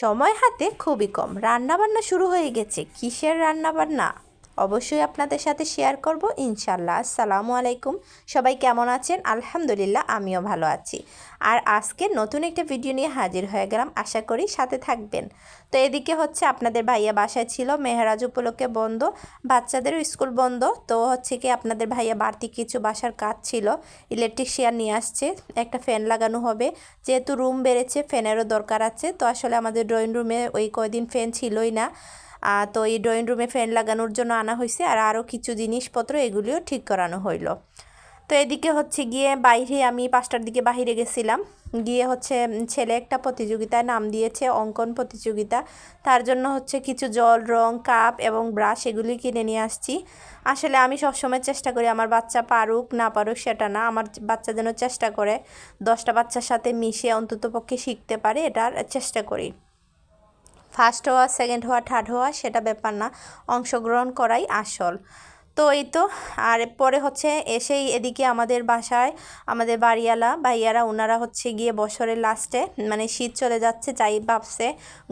সময় হাতে খুবই কম। রান্নাবান্না শুরু হয়ে গেছে। কিসের রান্নাবান্না? অবশ্যই আপনাদের সাথে শেয়ার করব ইনশাল্লাহ আসসালামু আলাইকুম। সবাই কেমন আছেন? আলহামদুলিল্লাহ, আমিও ভালো আছি। আর আজকে নতুন একটা ভিডিও নিয়ে হাজির হয়ে গেলাম। আশা করি সাথে থাকবেন। তো এদিকে হচ্ছে আপনাদের ভাইয়া বাসায় ছিল, মেহরাজ উপলক্ষে বন্ধ, বাচ্চাদেরও স্কুল বন্ধ। তো হচ্ছে কি আপনাদের ভাইয়া বাড়তি কিছু বাসার কাজ ছিল ইলেকট্রিশিয়ান নিয়ে আসছে, একটা ফ্যান লাগানো হবে। যেহেতু রুম বেড়েছে ফ্যানেরও দরকার আছে। তো আসলে আমাদের ড্রয়িং রুমে ওই কয়দিন ফ্যান ছিলই না। তো এই ড্রয়িং রুমে ফ্যান লাগানোর জন্য আনা হয়েছে আর আরও কিছু জিনিসপত্র এগুলিও ঠিক করানো হইল। তো এদিকে হচ্ছে গিয়ে বাইরে আমি পাঁচটার দিকে বাইরে গেছিলাম। গিয়ে হচ্ছে ছেলে একটা প্রতিযোগিতায় নাম দিয়েছে, অঙ্কন প্রতিযোগিতা। তার জন্য হচ্ছে কিছু জল, রং, কাপ এবং ব্রাশ এগুলি কিনে নিয়ে আসছি। আসলে আমি সবসময় চেষ্টা করি আমার বাচ্চা পারুক, না পারুক সেটা না। আমার বাচ্চা যেন চেষ্টা করে, দশটা বাচ্চার সাথে মিশে অন্তত পক্ষে শিখতে পারে, এটার চেষ্টা করি। ফার্স্ট হওয়া সেকেন্ড হওয়া থার্ড হওয়া সেটা ব্যাপার না। অংশগ্রহণ করাই আসল। তো এই তো। আর পরে হচ্ছে এসেই এদিকে আমাদের বাসায় আমাদের বাড়িওয়ালা, ভাইয়ারা ওনারা হচ্ছে গিয়ে বছরের লাস্টে মানে শীত চলে যাচ্ছে যাই ভাবছে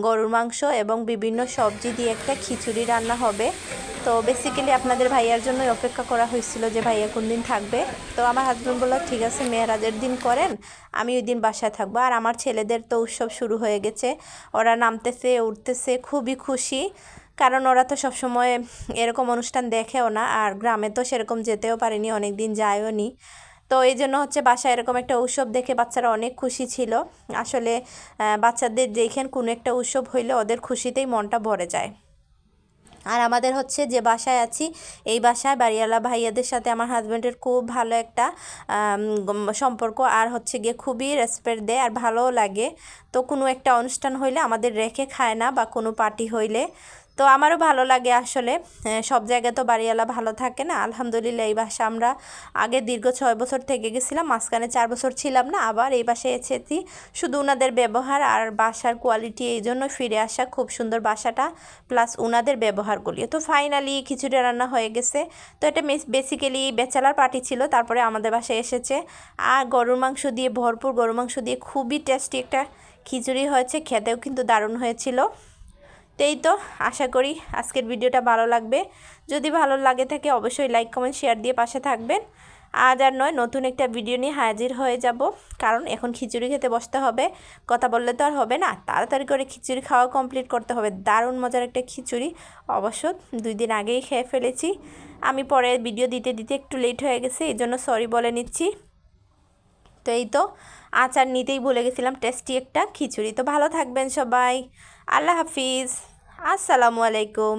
গরুর মাংস এবং বিভিন্ন সবজি দিয়ে একটা খিচুড়ি রান্না হবে। তো বেসিক্যালি আপনাদের ভাইয়ার জন্যই অপেক্ষা করা হয়েছিল যে ভাইয়া কোন দিন থাকবে। তো আমার হাজব্যান্ড বলল, ঠিক আছে, মেয়েরাজের দিন করেন, আমি ওই দিন বাসায় থাকব। আর আমার ছেলেদের তো উৎসব শুরু হয়ে গেছে, ওরা নামতেছে, উঠতেছে, খুবই খুশি। কারণ ওরা তো সবসময় এরকম অনুষ্ঠান দেখেও না, আর গ্রামে তো সেরকম যেতেও পারেনি অনেক দিন যায়ও নি। তো এই জন্য হচ্ছে বাসায় এরকম একটা উৎসব দেখে বাচ্চারা অনেক খুশি ছিল। আসলে বাচ্চাদের দেখেন কোনো একটা উৎসব হইলে ওদের খুশিতেই মনটা ভরে যায়। আর আমাদের হচ্ছে যে বাসায় আছি, এই বাসায় বাড়িওয়ালা ভাইয়াদের সাথে আমার হাজব্যান্ডের খুব ভালো একটা সম্পর্ক, আর হচ্ছে গিয়ে খুবই রেসপেক্ট দেয় আর ভালোও লাগে। তো কোনো একটা অনুষ্ঠান হইলে আমাদের রেখে খায় না বা কোনো পার্টি হইলে। তো আমারও ভালো লাগে আসলে। সব জায়গায় তো বাড়িওয়ালা ভালো থাকে না। আলহামদুলিল্লাহ, এই বাসা আমরা আগে দীর্ঘ ছয় বছর থেকে গেছিলাম, মাঝখানে চার বছর ছিলাম না, আবার এই বাসায় এসেছি। শুধু ওনাদের ব্যবহার আর বাসার কোয়ালিটি এই জন্য ফিরে আসা খুব সুন্দর বাসাটা প্লাস ওনাদের ব্যবহারগুলি। তো ফাইনালি খিচুড়ি রান্না হয়ে গেছে। তো এটা বেসিক্যালি বেচালার পার্টি ছিল, তারপরে আমাদের বাসায় এসেছে। আর গরুর মাংস দিয়ে ভরপুর, গরুর মাংস দিয়ে খুবই টেস্টি একটা খিচুড়ি হয়েছে, খেতেও কিন্তু দারুণ হয়েছিল। এই তো, আশা করি আজকের ভিডিওটা ভালো লাগবে। যদি ভালো লাগে থাকে অবশ্যই লাইক কমেন্ট শেয়ার দিয়ে পাশে থাকবেন। আজ আর নয়, নতুন একটা ভিডিও নিয়ে হাজির হয়ে যাব। কারণ এখন খিচুড়ি খেতে বসতে হবে। কথা বললে তো আর হবে না। তাড়াতাড়ি করে খিচুড়ি খাওয়া কমপ্লিট করতে হবে। দারুণ মজার একটা খিচুড়ি। অবশ্য দুই দিন আগেই খেয়ে ফেলেছি। আমি পরে ভিডিও দিতে দিতে একটু লেট হয়ে গেছে এই জন্য সরি বলে নিচ্ছি। তো এই তো আচার নিতেই ভুলে গেছিলাম টেস্টি একটা খিচুড়ি। তো ভালো থাকবেন সবাই। আল্লাহ হাফিজ। আসসালামু আলাইকুম।